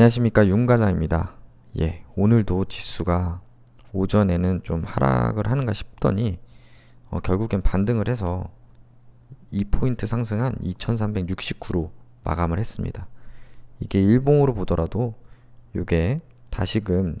안녕하십니까 윤과장입니다. 예, 오늘도 지수가 오전에는 좀 하락을 하는가 싶더니 어, 결국엔 반등을 해서 2포인트 상승한 2369로 마감을 했습니다. 이게 일봉으로 보더라도 이게 다시금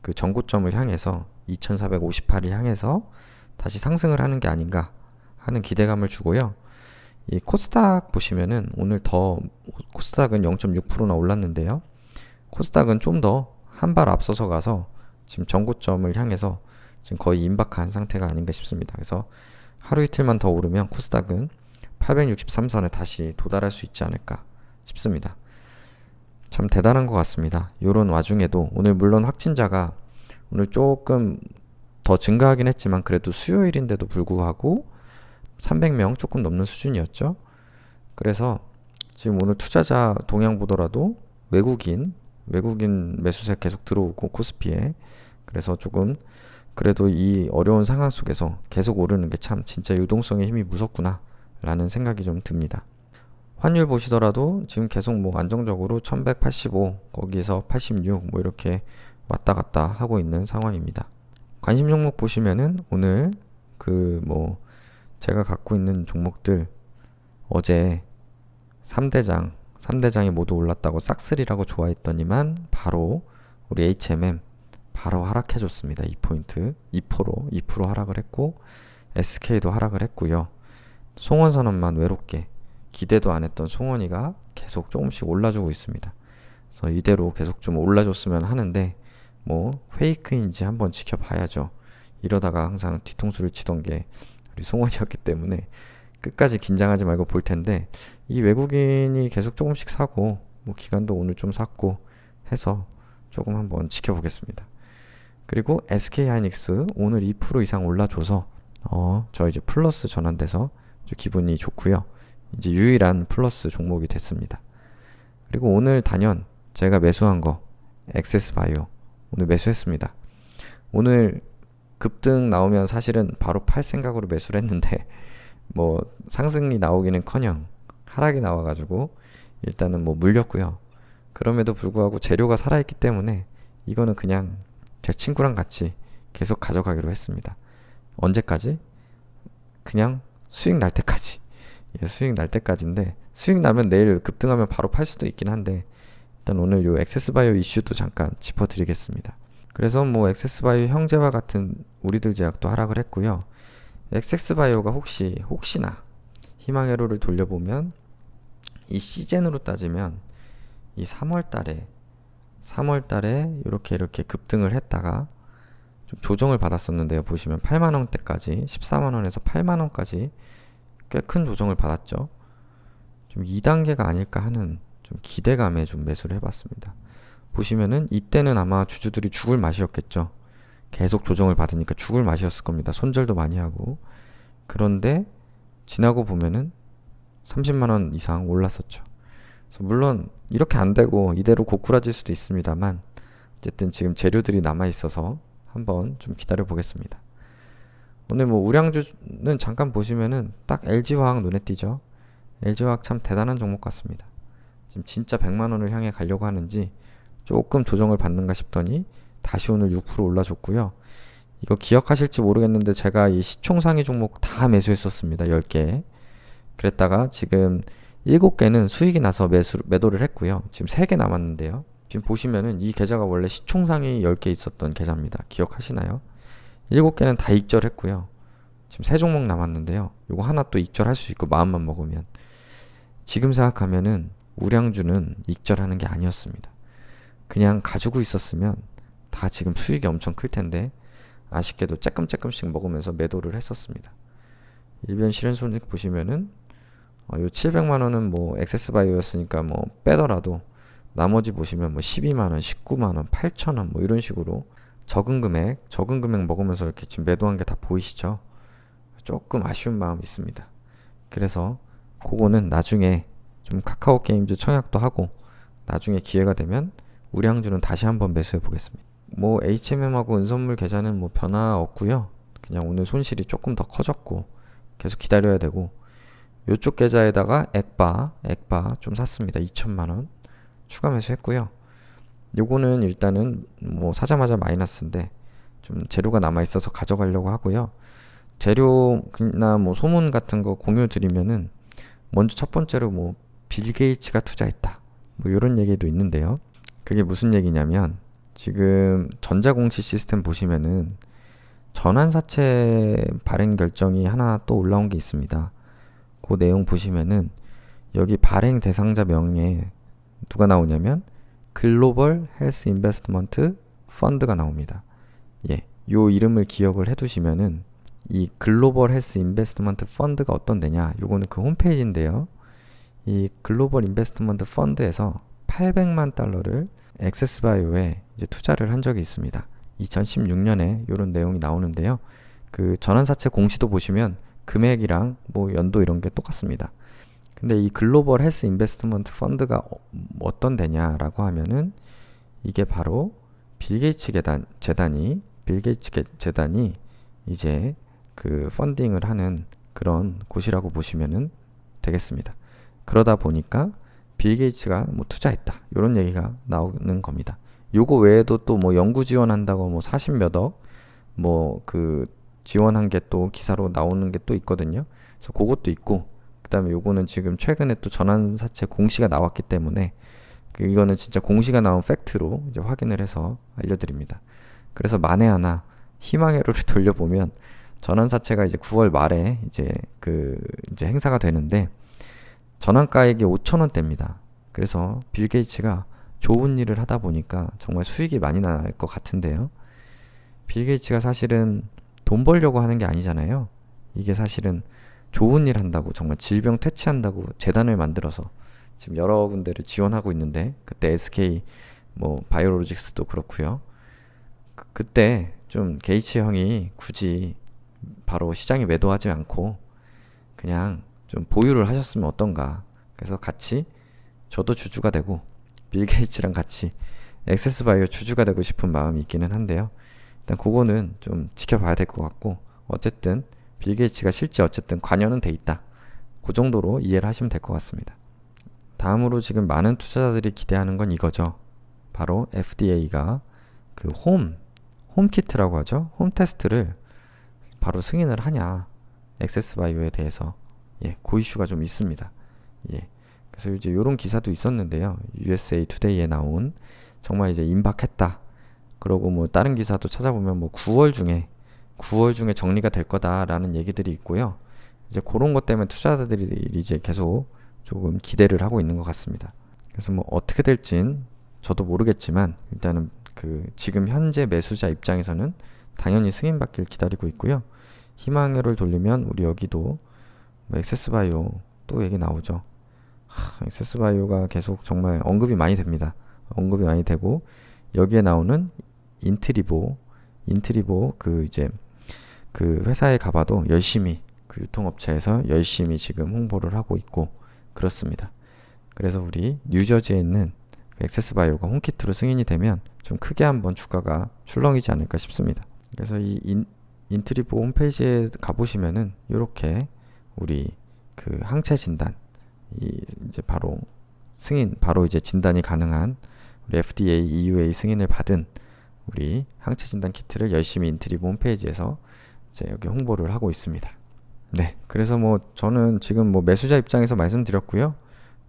그 전고점을 향해서 2458을 향해서 다시 상승을 하는 게 아닌가 하는 기대감을 주고요. 이 코스닥 보시면은 오늘 더 코스닥은 0.6%나 올랐는데요. 코스닥은 좀 더 한 발 앞서서 가서 지금 전고점을 향해서 지금 거의 임박한 상태가 아닌가 싶습니다. 그래서 하루 이틀만 더 오르면 코스닥은 863선에 다시 도달할 수 있지 않을까 싶습니다. 참 대단한 것 같습니다. 이런 와중에도 오늘 물론 확진자가 오늘 조금 더 증가하긴 했지만 그래도 수요일인데도 불구하고 300명 조금 넘는 수준이었죠. 그래서 지금 오늘 투자자 동향 보더라도 외국인 외국인 매수세 계속 들어오고 코스피에 그래서 조금 그래도 이 어려운 상황 속에서 계속 오르는 게 참 진짜 유동성의 힘이 무섭구나 라는 생각이 좀 듭니다. 환율 보시더라도 지금 계속 뭐 안정적으로 1185 거기서 86 뭐 이렇게 왔다 갔다 하고 있는 상황입니다. 관심 종목 보시면은 오늘 그 뭐 제가 갖고 있는 종목들 어제 3대장 3대장이 모두 올랐다고 싹쓸이라고 좋아했더니만 바로 우리 HMM 바로 하락해줬습니다. 2포인트 2%, 2% 하락을 했고 SK도 하락을 했고요. 송원선언만 외롭게 기대도 안 했던 송원이가 계속 조금씩 올라주고 있습니다. 그래서 이대로 계속 좀 올라줬으면 하는데 뭐 페이크인지 한번 지켜봐야죠. 이러다가 항상 뒤통수를 치던 게 우리 송원이었기 때문에 끝까지 긴장하지 말고 볼 텐데 이 외국인이 계속 조금씩 사고 뭐 기간도 오늘 좀 샀고 해서 조금 한번 지켜보겠습니다. 그리고 SK 하이닉스 오늘 2% 이상 올라줘서 어, 저 이제 플러스 전환돼서 기분이 좋고요. 이제 유일한 플러스 종목이 됐습니다. 그리고 오늘 단연 제가 매수한 거 엑세스 바이오 오늘 매수했습니다. 오늘 급등 나오면 사실은 바로 팔 생각으로 매수를 했는데 뭐 상승이 나오기는커녕 하락이 나와가지고 일단은 뭐 물렸고요. 그럼에도 불구하고 재료가 살아있기 때문에 이거는 그냥 제 친구랑 같이 계속 가져가기로 했습니다. 언제까지? 그냥 수익 날 때까지. 예, 수익 날 때까지인데 수익 나면 내일 급등하면 바로 팔 수도 있긴 한데 일단 오늘 요 액세스바이오 이슈도 잠깐 짚어드리겠습니다. 그래서 뭐 액세스바이오 형제와 같은 우리들 제약도 하락을 했고요. 엑섹스바이오가 혹시 혹시나 희망의 로를 돌려보면 이 시즌으로 따지면 이 3월 달에 3월 달에 이렇게 이렇게 급등을 했다가 좀 조정을 받았었는데요. 보시면 8만 원대까지 14만 원에서 8만 원까지 꽤 큰 조정을 받았죠. 좀 2단계가 아닐까 하는 좀 기대감에 좀 매수를 해봤습니다. 보시면은 이때는 아마 주주들이 죽을 맛이었겠죠. 계속 조정을 받으니까 죽을 맛이었을 겁니다. 손절도 많이 하고. 그런데 지나고 보면은 30만 원 이상 올랐었죠. 물론 이렇게 안 되고 이대로 고꾸라질 수도 있습니다만 어쨌든 지금 재료들이 남아 있어서 한번 좀 기다려 보겠습니다. 오늘 뭐 우량주는 잠깐 보시면은 딱 LG화학 눈에 띄죠. LG화학 참 대단한 종목 같습니다. 지금 진짜 100만 원을 향해 가려고 하는지 조금 조정을 받는가 싶더니 다시 오늘 6% 올라줬고요. 이거 기억하실지 모르겠는데 제가 이 시총 상위 종목 다 매수했었습니다. 10개. 그랬다가 지금 7개는 수익이 나서 매수, 매도를 했고요. 지금 3개 남았는데요. 지금 보시면은 이 계좌가 원래 시총 상위 10개 있었던 계좌입니다. 기억하시나요? 7개는 다 익절했고요. 지금 3 종목 남았는데요. 이거 하나 또 익절할 수 있고 마음만 먹으면 지금 생각하면은 우량주는 익절하는 게 아니었습니다. 그냥 가지고 있었으면 다 지금 수익이 엄청 클 텐데 아쉽게도 쬐끔쬐끔씩 먹으면서 매도를 했었습니다. 일변 실현 손익 보시면은 어, 요 700만 원은 뭐 액세스 바이오였으니까 뭐 빼더라도 나머지 보시면 뭐 12만 원, 19만 원, 8천 원 뭐 이런 식으로 적은 금액, 적은 금액 먹으면서 이렇게 지금 매도한 게 다 보이시죠? 조금 아쉬운 마음이 있습니다. 그래서 그거는 나중에 좀 카카오 게임즈 청약도 하고 나중에 기회가 되면 우량주는 다시 한번 매수해 보겠습니다. 뭐 HMM하고 은선물 계좌는 뭐 변화 없고요. 그냥 오늘 손실이 조금 더 커졌고 계속 기다려야 되고 요쪽 계좌에다가 액바, 액바 좀 샀습니다. 2천만 원 추가 매수했고요. 요거는 일단은 뭐 사자마자 마이너스인데 좀 재료가 남아 있어서 가져가려고 하고요. 재료나 뭐 소문 같은 거 공유 드리면은 먼저 첫 번째로 뭐 빌 게이츠가 투자했다. 뭐 이런 얘기도 있는데요. 그게 무슨 얘기냐면 지금 전자공시 시스템 보시면은 전환사채 발행 결정이 하나 또 올라온 게 있습니다. 그 내용 보시면은 여기 발행 대상자 명에 누가 나오냐면 글로벌 헬스 인베스트먼트 펀드가 나옵니다. 예. 요 이름을 기억을 해 두시면은 이 글로벌 헬스 인베스트먼트 펀드가 어떤 데냐? 요거는 그 홈페이지인데요. 이 글로벌 인베스트먼트 펀드에서 800만 달러를 엑세스바이오에 이제 투자를 한 적이 있습니다. 2016년에 이런 내용이 나오는데요. 그 전환사채 공시도 보시면 금액이랑 뭐 연도 이런 게 똑같습니다. 근데 이 글로벌 헬스 인베스트먼트 펀드가 어, 떤 데냐라고 하면은 이게 바로 빌 게이츠 재단, 재단이 빌 게이츠 재단이 이제 그 펀딩을 하는 그런 곳이라고 보시면은 되겠습니다. 그러다 보니까 빌 게이츠가 뭐 투자했다. 이런 얘기가 나오는 겁니다. 요거 외에도 또 뭐 연구 지원한다고 뭐 40몇 억 뭐 그 지원한 게 또 기사로 나오는 게 또 있거든요. 그래서 그것도 있고 그다음에 요거는 지금 최근에 또 전환 사채 공시가 나왔기 때문에 그 이거는 진짜 공시가 나온 팩트로 이제 확인을 해서 알려드립니다. 그래서 만에 하나 희망회로를 돌려보면 전환 사채가 이제 9월 말에 이제 그 이제 행사가 되는데 전환가액이 5천 원대입니다. 그래서 빌 게이츠가 좋은 일을 하다 보니까 정말 수익이 많이 날 것 같은데요. 빌 게이츠가 사실은 돈 벌려고 하는 게 아니잖아요. 이게 사실은 좋은 일 한다고 정말 질병 퇴치한다고 재단을 만들어서 지금 여러 군데를 지원하고 있는데 그때 SK 뭐 바이오로직스도 그렇고요. 그, 그때 좀 게이츠 형이 굳이 바로 시장에 매도하지 않고 그냥 좀 보유를 하셨으면 어떤가. 그래서 같이 저도 주주가 되고 빌 게이츠랑 같이 액세스 바이오 주주가 되고 싶은 마음이 있기는 한데요. 일단 그거는 좀 지켜봐야 될 것 같고 어쨌든 빌 게이츠가 실제 어쨌든 관여는 돼 있다. 그 정도로 이해를 하시면 될 것 같습니다. 다음으로 지금 많은 투자자들이 기대하는 건 이거죠. 바로 FDA가 그 홈, 홈키트라고 하죠. 홈 테스트를 바로 승인을 하냐. 액세스 바이오에 대해서 예, 그 이슈가 좀 있습니다. 예. 그래서 이제 이런 기사도 있었는데요. USA 투데이에 나온 정말 이제 임박했다. 그러고 뭐 다른 기사도 찾아보면 뭐 9월 중에 9월 중에 정리가 될 거다라는 얘기들이 있고요. 이제 그런 것 때문에 투자자들이 이제 계속 조금 기대를 하고 있는 것 같습니다. 그래서 뭐 어떻게 될진 저도 모르겠지만 일단은 그 지금 현재 매수자 입장에서는 당연히 승인받길 기다리고 있고요. 희망회를 돌리면 우리 여기도 뭐 엑세스바이오 또 얘기 나오죠. 하, 엑세스바이오가 계속 정말 언급이 많이 됩니다. 언급이 많이 되고 여기에 나오는 인트리보 인트리보 그 이제 그 회사에 가봐도 열심히 그 유통업체에서 열심히 지금 홍보를 하고 있고 그렇습니다. 그래서 우리 뉴저지에 있는 그 엑세스바이오가 홈키트로 승인이 되면 좀 크게 한번 주가가 출렁이지 않을까 싶습니다. 그래서 이 인, 인트리보 홈페이지에 가보시면은 이렇게 우리 그 항체 진단 이 이제 바로 승인 바로 이제 진단이 가능한 우리 FDA, EUA 승인을 받은 우리 항체 진단 키트를 열심히 인트리브 홈페이지에서 이제 여기 홍보를 하고 있습니다. 네, 그래서 뭐 저는 지금 뭐 매수자 입장에서 말씀드렸고요.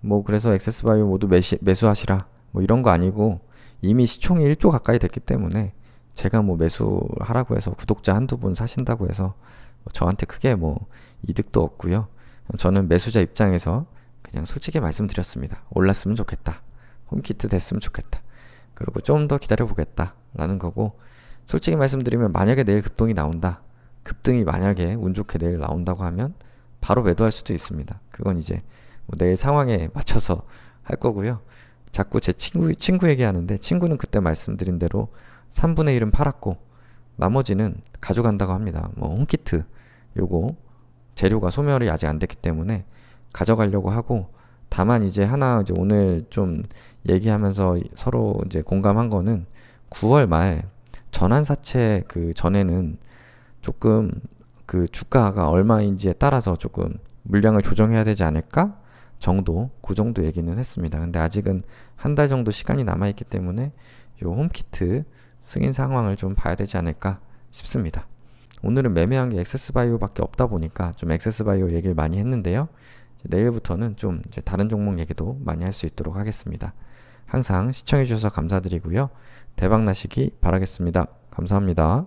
뭐 그래서 액세스바이오 모두 매시, 매수하시라 뭐 이런 거 아니고 이미 시총이 1조 가까이 됐기 때문에 제가 뭐 매수하라고 해서 구독자 한두 분 사신다고 해서 뭐 저한테 크게 뭐 이득도 없고요. 저는 매수자 입장에서 그냥 솔직히 말씀드렸습니다. 올랐으면 좋겠다. 홈키트 됐으면 좋겠다. 그리고 좀 더 기다려 보겠다. 라는 거고, 솔직히 말씀드리면 만약에 내일 급등이 나온다. 급등이 만약에 운 좋게 내일 나온다고 하면 바로 매도할 수도 있습니다. 그건 이제 뭐 내일 상황에 맞춰서 할 거고요. 자꾸 제 친구, 친구 얘기하는데 친구는 그때 말씀드린 대로 3분의 1은 팔았고 나머지는 가져간다고 합니다. 뭐 홈키트 요거 재료가 소멸이 아직 안 됐기 때문에 가져가려고 하고 다만 이제 하나 이제 오늘 좀 얘기하면서 서로 이제 공감한 거는 9월 말 전환 사채 그 전에는 조금 그 주가가 얼마인지에 따라서 조금 물량을 조정해야 되지 않을까? 정도 그 정도 얘기는 했습니다. 근데 아직은 한 달 정도 시간이 남아 있기 때문에 요 홈키트 승인 상황을 좀 봐야 되지 않을까 싶습니다. 오늘은 매매한 게 엑세스바이오밖에 없다 보니까 좀 엑세스바이오 얘기를 많이 했는데요. 내일부터는 좀 다른 종목 얘기도 많이 할 수 있도록 하겠습니다. 항상 시청해 주셔서 감사드리고요. 대박 나시기 바라겠습니다. 감사합니다.